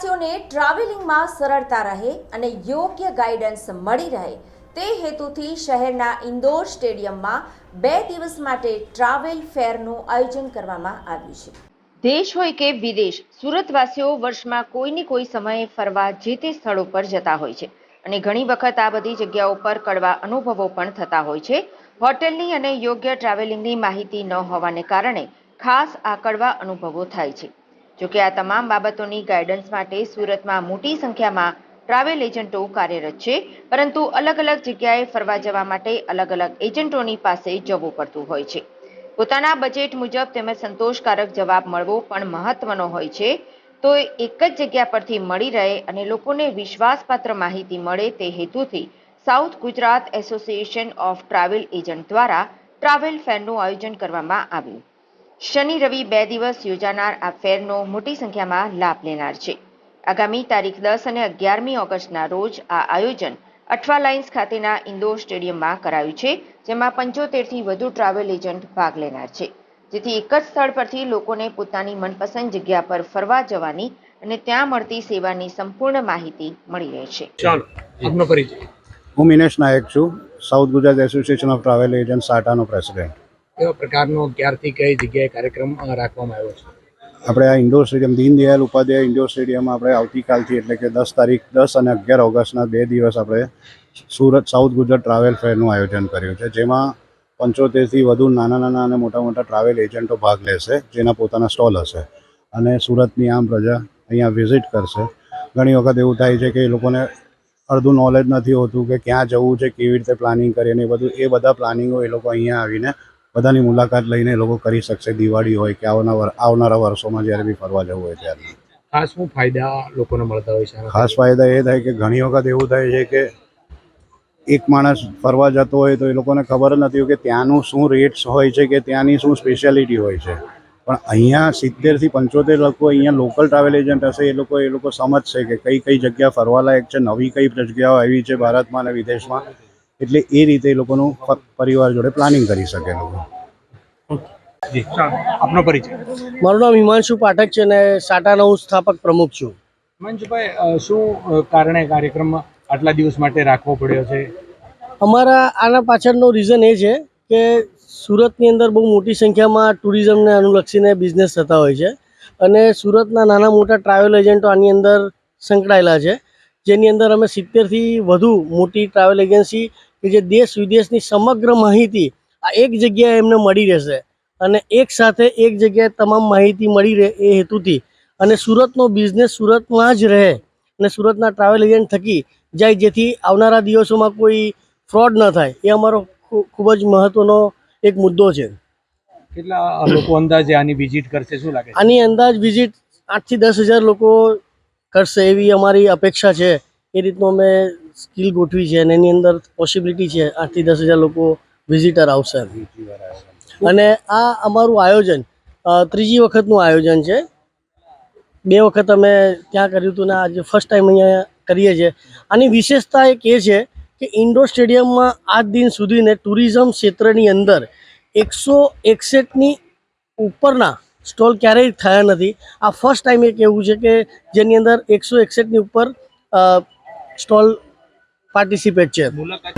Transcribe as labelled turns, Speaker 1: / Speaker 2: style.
Speaker 1: ટ્રાવેલિંગમાં સરળતા રહે અને યોગ્ય ગાઈડન્સ મળી રહે, તે હેતુથી શહેરના ઇન્દોર સ્ટેડિયમમાં બે દિવસ માટે ટ્રાવેલ ફેરનું આયોજન કરવામાં આવ્યું છે. દેશ હોય કે વિદેશ, સુરતવાસીઓ વર્ષમાં કોઈને કોઈ સમયે ફરવા જે તે સ્થળો પર જતા હોય છે અને ઘણી વખત આ બધી જગ્યાઓ પર કડવા અનુભવો પણ થતા હોય છે. હોટેલની અને યોગ્ય ટ્રાવેલિંગની માહિતી ન હોવાને કારણે ખાસ આ કડવા અનુભવો થાય છે. જોકે આ તમામ બાબતોની ગાઈડન્સ માટે સુરતમાં મોટી સંખ્યામાં ટ્રાવેલ એજન્ટો કાર્યરત છે, પરંતુ અલગ અલગ જગ્યાએ ફરવા જવા માટે અલગ અલગ એજન્ટોની પાસે જવું પડતું હોય છે. પોતાના બજેટ મુજબ તેમજ સંતોષકારક જવાબ મળવો પણ મહત્વનો હોય છે. તો એક જ જગ્યા પરથી મળી રહે અને લોકોને વિશ્વાસપાત્ર માહિતી મળે તે હેતુથી south Gujarat association of travel agent દ્વારા ટ્રાવેલ ફેરનું આયોજન કરવામાં આવ્યું. શનિ રવિ બે દિવસ યોજાનાર આ ફેરનો મોટી સંખ્યામાં લાભ લેનાર છે. આગામી તારીખ દસ અને અગિયારમી ઓગસ્ટના રોજ આ આયોજન અઠવા લાઇન્સ ખાતેના ઇન્દોર સ્ટેડિયમમાં કરાયું છે જેમાં પંચોતેરથી વધુ ટ્રાવેલ એજન્ટ ભાગ લેનાર છે. જેથી એક જ સ્થળ પરથી લોકોને પોતાની મનપસંદ જગ્યા પર ફરવા જવાની અને ત્યાં મળતી સેવાની સંપૂર્ણ માહિતી મળી રહે છે.
Speaker 2: ચાલો પરિચય.
Speaker 3: હું મિનેશ નાયક છું south Gujarat association of travel agent સાટાનો president.
Speaker 2: કેવા પ્રકારનો ક્યારથી કઈ જગ્યાએ કાર્યક્રમ રાખવામાં આવ્યો છે?
Speaker 3: આપણે આ indoor stadium, Deendayal Upadhyay indoor સ્ટેડિયમમાં આપણે આવતીકાલથી, એટલે કે દસ તારીખ, દસ અને અગિયાર ઓગસ્ટના બે દિવસ આપણે સુરત, સાઉથ ગુજરાત ટ્રાવેલ ફેરનું આયોજન કર્યું છે, જેમાં પંચોતેરથી વધુ નાના નાના અને મોટા મોટા ટ્રાવેલ એજન્ટો ભાગ લેશે, જેના પોતાના સ્ટોલ હશે. અને સુરતની આમ પ્રજા અહીંયા વિઝિટ કરશે. ઘણી વખત એવું થાય છે કે એ લોકોને અડધું નોલેજ નથી હોતું કે ક્યાં જવું છે, કેવી રીતે પ્લાનિંગ કરીએ ને એ બધું, એ બધા પ્લાનિંગો એ લોકો અહીંયા આવીને બધાની મુલાકાત લઈને લોકો કરી શકશે. દિવાળી હોય કે આવનાર આવનારા વર્ષોમાં જ્યારે બી ફરવા જવું હોય ત્યારે
Speaker 2: ખાસ શું ફાયદા લોકોને મળતા હોય છે?
Speaker 3: ખાસ ફાયદા એ થાય કે ઘણી વખત એવું થાય છે કે એક માણસ ફરવા જતો હોય તો એ લોકોને ખબર જ નથી હોય કે ત્યાંનું શું રેટ્સ હોય છે કે ત્યાંની શું સ્પેશિયાલિટી હોય છે. પણ અહીંયા સિત્તેરથી પંચોતેર લોકો અહીંયા લોકલ ટ્રાવેલ એજન્ટ હશે એ લોકો એ લોકો સમજશે કે કઈ કઈ જગ્યા ફરવાલાયક છે નવી કઈ જગ્યાઓ આવી છે ભારતમાં અને વિદેશમાં. એટલે એ રીતે એ લોકોનું પરિવાર જોડે પ્લાનિંગ કરી શકે લોકો.
Speaker 2: જી આપનો પરિચય.
Speaker 4: મારું નામ હિમાંશુ પાઠક છે અને સાટાનો હું સ્થાપક પ્રમુખ છું.
Speaker 2: હિમાંશુભાઈ શું કારણે કાર્યક્રમ આટલા દિવસ માટે રાખવો પડ્યો છે?
Speaker 4: અમારા આના પાછળનો રીઝન એ છે કે સુરતની અંદર બહુ મોટી સંખ્યામાં ટુરિઝમને અનુલક્ષીને બિઝનેસ થતા હોય છે અને સુરતના નાના મોટા ટ્રાવેલ એજન્ટો આની અંદર સંકળાયેલા છે. જેની અંદર અમે સિત્તેરથી વધુ મોટી ટ્રાવેલ એજન્સી કે જે દેશ વિદેશની સમગ્ર માહિતી એક જગ્યાએ એમને મળી રહેશે. અને એક સાથે એક જગ્યાએ તમામ માહિતી મળી રહે એ હેતુથી. અને સુરતનો બિઝનેસ સુરતમાં જ રહે અને સુરતના ટ્રાવેલ એજન્ટ થકી જાય જેથી આવનારા દિવસોમાં કોઈ ફ્રોડ ન થાય. એ અમારો ખૂબ જ મહત્વનો એક મુદ્દો છે.
Speaker 2: કેટલા લોકો અંદાજે આની વિઝિટ કરશે? શું લાગે
Speaker 4: આની અંદાજ વિઝિટ આઠથી દસ હજાર લોકો કરશે એવી અમારી અપેક્ષા છે. એ રીતનું અમે સ્કિલ ગોઠવી છે અને એની અંદર પોસિબિલિટી છે આઠથી દસ હજાર લોકો વિઝિટર આવશે. અને આ અમારું આયોજન ત્રીજી વખતનું આયોજન છે. બે વખત અમે ત્યાં કર્યું હતું ને આજે ફર્સ્ટ ટાઈમ અહીંયા કરીએ છીએ. આની વિશેષતા એક એ છે કે ઇન્ડોર સ્ટેડિયમમાં આજ દિન સુધીને ટુરિઝમ ક્ષેત્રની અંદર એકસો એકસઠની ઉપરના સ્ટોલ ક્યારેય થયા નથી. આ ફર્સ્ટ ટાઈમ એક એવું છે કે જેની અંદર એકસો એકસઠની ઉપર સ્ટોલ પાર્ટિસિપેટ છે.